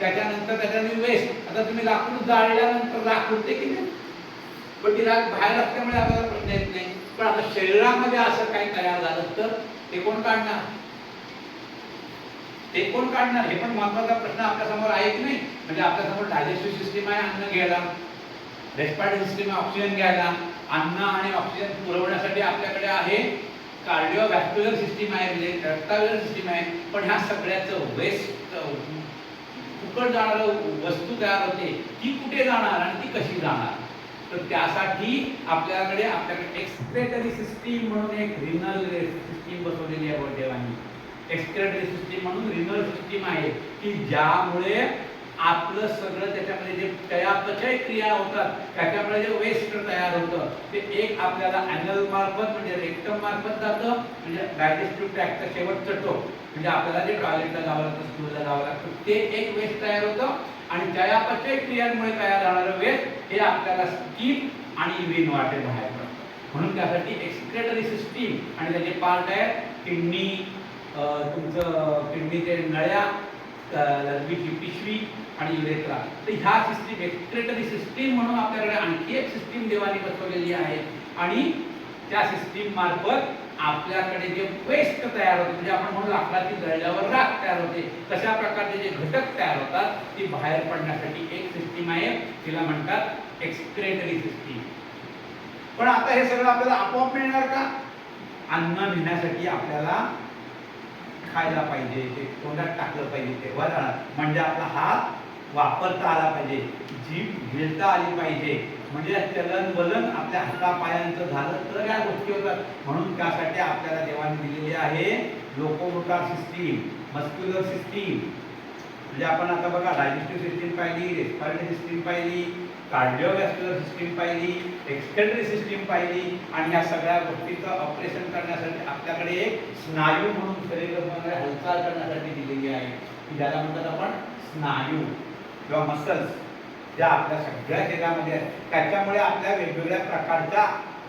त्याच्यानंतर त्याच्याने वेस्ट आता तुम्ही लाकूड जाळल्यानंतर राख उरते की नाही पण ती राख बाहेर असल्यामुळे आपल्याला प्रश्न येत नाही. पण आता शरीरामध्ये असं काही तयार झालं तर ते कोण काढणार? ते कोण काढणार? हे पण महत्त्वाचा प्रश्न आपल्यासमोर आहे की नाही? म्हणजे आपल्यासमोर डायजेस्टिव्ह सिस्टीम आहे अन्न घ्यायला. रेस्पायरेटरी सिस्टीम आहे ऑक्सिजन घ्यायला. अन्न आणि ऑक्सिजन पुरवण्यासाठी आपल्याकडे आहे कार्डिओव्हॅस्क्युलर सिस्टीम आहे म्हणजे रक्ताविलर सिस्टीम आहे. पण ह्या सगळ्याचं वेस्ट फुकट जाणारं वस्तू तयार होते ती कुठे जाणार आणि ती कशी जाणार? तर त्यासाठी आपल्याकडे आपल्याकडे एक्सक्रेटरी सिस्टीम म्हणून एक रिनल सिस्टीम बसवलेली आहे देवानी एक्सक्रेटरी सिस्टीम म्हणून रिनल सिस्टीम आहे. की ज्यामुळे आपलं सगळं त्याच्यामध्ये जे चयापचय क्रिया होतात त्याच्यामुळे जे वेस्ट तयार होतं ते एक आपल्याला अॅनल मार्फत म्हणजे रेक्टम मार्फत जातं म्हणजे डायजेस्टिव्ह ट्रॅकचा शेवटचं टोक म्हणजे आपल्याला जे टॉयलेटला जावं लागतं स्कूलला जावं लागतं ते एक वेस्ट तयार होतं. आणि चयापचय क्रियांमुळे तयार जाणारं वेस्ट हे आपल्याला स्किप आणि इव्हिन वाटे बाहेर पडतं. म्हणून त्यासाठी एक्सक्रेटरी सिस्टीम आणि त्याचे पार्ट आहेत किडनी तुमचं किडनीचे नळ्या लघवीची पिशवी आणि युरेथ्रा तर ह्या सिस्टीम एक्ट्रेटरी सिस्टीम म्हणून आपल्याकडे आणखी एक सिस्टीम देवानी बसवलेली आहे. आणि त्या सिस्टीम मार्फत आपल्याकडे जे वेस्ट तयार होते म्हणजे आपण म्हणून लाकडाची जळल्यावर राख तयार होते तशा प्रकारचे जे घटक तयार होतात ती बाहेर पडण्यासाठी एक सिस्टीम आहे तिला म्हणतात एक्सक्रेटरी सिस्टीम पण आता हे सगळं आपल्याला आपोआप मिळणार का? अन्न मिळण्यासाठी आपल्याला खायला पाहिजे ते तोंडात टाकलं पाहिजे तेव्हा जाणार. म्हणजे आपला हात वापरता आला पाहिजे जीभ गिळता आली पाहिजे. म्हणजे चलन वलन आपल्या हातापायांचं झालं तर या गोष्टी होतात. म्हणून त्यासाठी आपल्याला देवाने दिलेली आहे लोकोमोटार सिस्टीम मस्क्युलर सिस्टीम. म्हणजे आपण आता बघा डायजेस्टिव्ह सिस्टीम पाहिली रेस्पायरेटरी सिस्टीम पाहिली कार्डिओवॅस्क्युलर सिस्टीम पाहिली एक्सक्रेटरी सिस्टीम पाहिली आणि या सगळ्या गोष्टीचं ऑपरेशन करण्यासाठी आपल्याकडे एक स्नायू म्हणून शरीरामध्ये हालचाल करण्यासाठी दिलेली आहे. की ज्याला म्हणतात आपण स्नायू किंवा मसल्स ज्या आपल्या सगळ्या शरीरामध्ये आहेत. त्याच्यामुळे आपल्या वेगवेगळ्या प्रकारच्या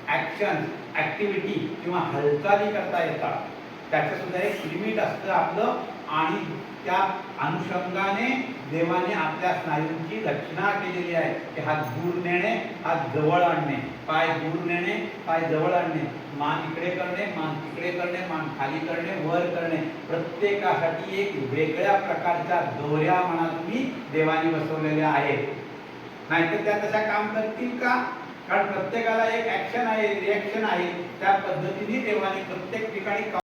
ॲक्शन ॲक्टिव्हिटी किंवा हालचाली करता येतात. त्याचं सुद्धा एक लिमिट असतं आपलं आणि त्या अनुषंगाने देवाने आपल्या स्नायूंची रचना केलेली आहे की हात दूर नेणे हात जवळ आणणे. पाय दूर नेणे पाय जवळ आणणे. मान इकडे करणे मान तिकडे करणे मान खाली करणे वर करणे. प्रत्येकासाठी एक वेगळ्या प्रकारच्या दोऱ्या म्हणा तुम्ही देवाने बसवलेल्या आहेत. नाहीतर त्या तशा काम करतील का? कारण प्रत्येकाला एक ऍक्शन आहे रिॲक्शन आहे. त्या पद्धतीने देवाने प्रत्येक ठिकाणी